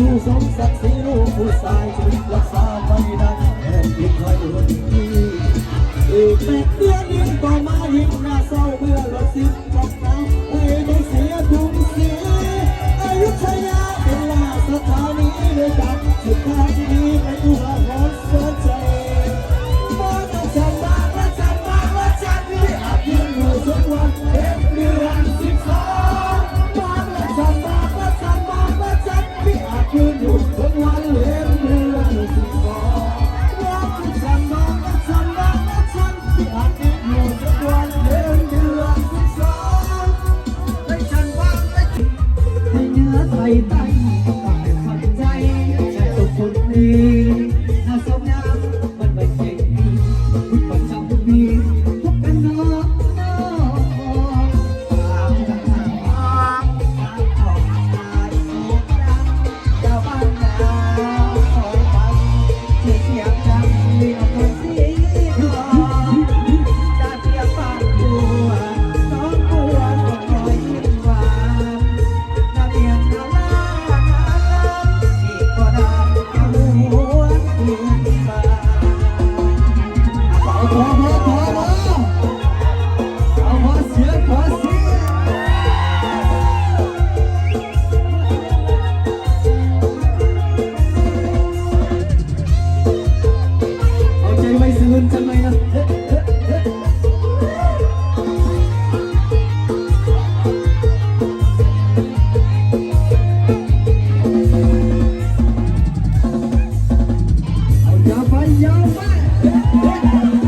ชูสมศักดิ์ศรีลูกผู้ชายจะรักษาไม่ได้แทนอีกหน่อยวันนี้อกแปดเดือนยิ่งต่อมายิ่งน่าเศร้าเมื่อรถสิบบอกน้ำไอ้ไม่เสียดุงเสียอายุทยาเป็นลาสถานีเลยกับสุดท้ายนี้ไปดูหาหอ ยาวไป